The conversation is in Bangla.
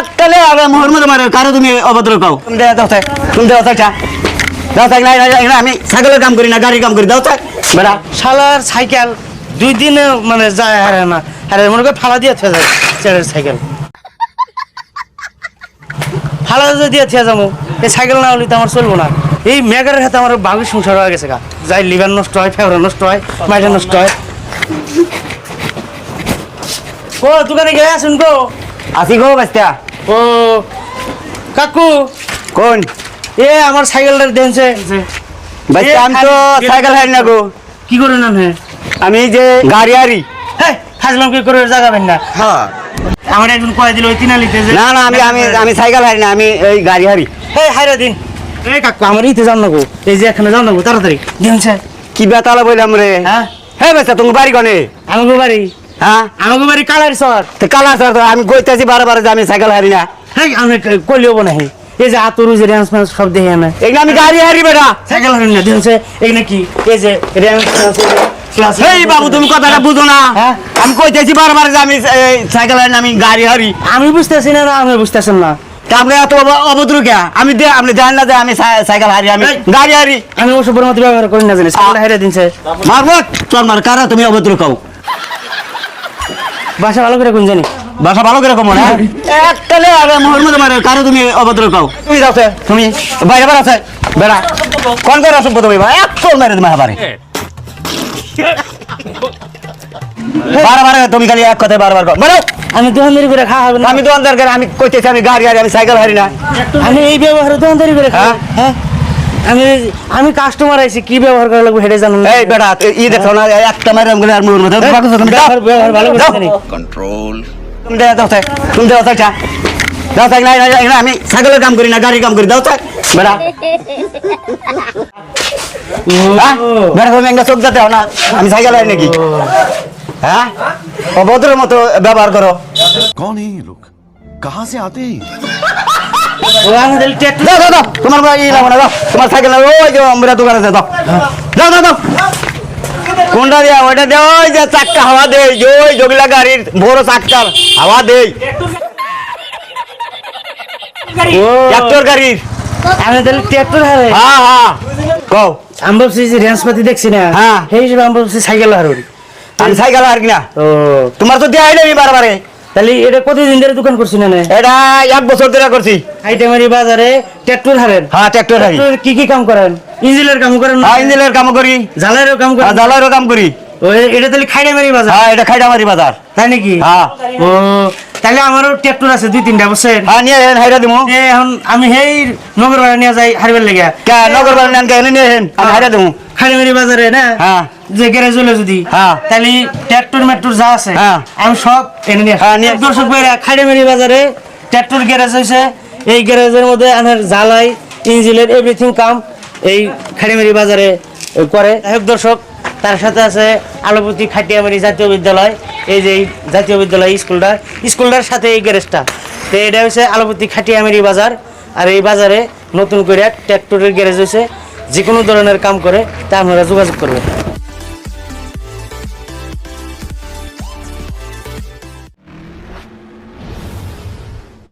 একটালে আগে মোহর মধ্যে মারে কারও তুমি অভদ্র কাও। তুমি দেও দাও তুমি দেও থাক দাও। থাক না আমি ছাগলের কাম করি না গাড়ির কাম করি। দাও থাক বেড়া। শালার সাইকেল দুই দিনে মানে যায় হারে না। হারে মনে করে ফালা দিয়ে থে যায় ছেলের সাইকেল। ফালা যদি দিয়ে থে যাব এই সাইকেল না হলে তো আমার চলবো না। এই মেঘের হাতে আমার বাঙালি সংসার হয়ে গেছে গা। যাই লিভার নষ্ট হয় ফেভার নষ্ট হয় মাইটা নষ্ট হয়। ও দোকানে গিয়ে আসুন গো। আসি গো বাস্তা। ও কাকু। কোন? এ আমার সাইকেলটা দেখছে বাস্তা আমি তো সাইকেল হারি না গো। কি করে না হ্যাঁ আমি যে গাড়ি হারি। হ্যাঁ হাজলাম কি করে জাগাবেন না। হ্যাঁ। আমার একজন কয়ে দিল ওই তিনালিতে না না আমি আমি আমি সাইকেল হারি না আমি এই গাড়ি হারি। এই হাইরা দিন। এই কাকু আমার ইতে জান নাকো এই যে এখানে জান নাকো তাড়াতাড়ি। দিনছে কি বেতালা বললাম রে? হ্যাঁ। হ্যাঁ বাস্তা তুমি বাড়ি কনে? আমাকে বাড়ি। হ্যাঁ? আমাকে বাড়ি কালার সর তো কালা স্যার তো আমি কইতেছি বারে বারে যে আমি সাইকেল হারি না। হ্যাঁ আমি কইলেও নাহি এই যে আতরু যে র্যান্স ফ্যান্স সব দেখে না এগুলো আমি গাড়ি হারি বেটা। সাইকেল হারেন না এই যে এই বাবু তুমি কথাটা বুঝো না। হ্যাঁ? আমি কইতেছি যে আমি এই, সাইকেল হারি আমি গাড়ি হারি। আমি বুঝতেছি না আমি বুঝতেছেন না। আপনি এত অভদ্র কে? আমি দে আপনি জানেন না যে আমি সাই- সাইকেল হারি আমি! গাড়ি হারি। আমি ওসবের মতো ব্যবহার করি না জানি সাইকেল হাইরা দিনছে মারবো চল মার কারা তুমি অভদ্র কাও? বাসা ভালো করে কোন জানি বাসা ভালো করে কমো না? একটালে আগে মোহর মধ্যে মারে কারও তুমি অভদ্র কাও। তুমি যাও তুমি বাইরে বেড়া আছে। বেড়া কোন করে আসো তুমি? ভাই এক চল মেরে তুমি হাবারে। বারবার তুমি খালি এক কথায় বারবার কও বেরো আমি দোকানদারি করে খাওয়া হবে না। আমি অন্তর আমি কইতেছি আমি গাড়ি হারি আমি সাইকেল হারি না। আমি এই ব্যবহার দোকানদারি করে খাওয়া হ্যাঁ? আমি আমি কাস্টমার আইছি কি ব্যবহার করা লাগবে হেডে জানো এই বেটা ই দেখো হ্যাঁ। না একটা মাইরে আমগুলো আর মুর মধ্যে বাকি তো ব্যবহার ভালো করে জানি কন্ট্রোল তুমি দাও দাও তুমি দাও দাও দাও থাক নাই না আমি ছাগলের কাম করি না গাড়ির কাম করি দাও থাক বেটা। হ্যাঁ? বেটা তুমি একটা চোখ যাতে না আমি ছাগল আই নাকি? হ্যাঁ? অভদ্রের মতো ব্যবহার করো। কোন লোক কাহা সে আতে তোমার তোমার আমি তাহলে ট্রাক্টর হারে। হ্যাঁ হ্যাঁ। কও। দেখছি না। হ্যাঁ। সেই হিসেবে আমি ভাবছি সাইকেল হারুন। আমি সাইকেল হারি না। ও। তোমার তো দেওয়াই নেই বারবারে। তাহলে এটা কতদিন ধরে দোকান করছি না এটা এক বছর ধরে করছি। আইটেমারি বাজারে ট্যাটুর হারেন হ্যাঁ ট্রাক্টর ট্যাটুর কি কি কাম করেন? ইঞ্জিনের কাম করেন হ্যাঁ ইঞ্জিনের কাম করি। জালেরও কাম হ্যাঁ করেন জালারও কাম করি। এটা তাহলে খাইডামারি বাজার? হ্যাঁ এটা খাইডামারি বাজার। তাই নাকি? হ্যাঁ। ও তাহলে আমারও ট্যাটুর আছে দুই তিনটা বুঝছেন? হ্যাঁ নিয়ে হেন হাইরা দিমু। এখন আমি সেই নগর বাজার নিয়ে যাই হারবার লেগে কে নগর বাজার নেন কে নিয়ে হেন আমি হাইরা দিমু। খাইডামারি বাজারে না? হ্যাঁ। যে গ্যারেজ হলে যদি হ্যাঁ। তাহলে ট্রাক্টর মেট্রোর যা আছে হ্যাঁ। আমি সব এনে নিয়ে হ্যাঁ, নিয়ে। দর্শক ভাইরা খাইডামারি বাজারে ট্রাক্টর গ্যারেজ হয়েছে এই গ্যারেজের মধ্যে আমার জ্বালাই ইঞ্জিনের এভরিথিং কাম এই খাইডামারি বাজারে করে। হোক দর্শক তার সাথে আছে আলোপতি খাটিয়ামারি জাতীয় বিদ্যালয়। এই যে এই জাতীয় বিদ্যালয় স্কুলটা স্কুলটার সাথে এই গ্যারেজটা। তো এটা হচ্ছে আলোপতি খাটিয়ামারি বাজার। আর এই বাজারে নতুন করে ট্রাক্টরের গ্যারেজ হয়েছে যে কোনো ধরনের কাম করে তা আপনারা যোগাযোগ করবেন।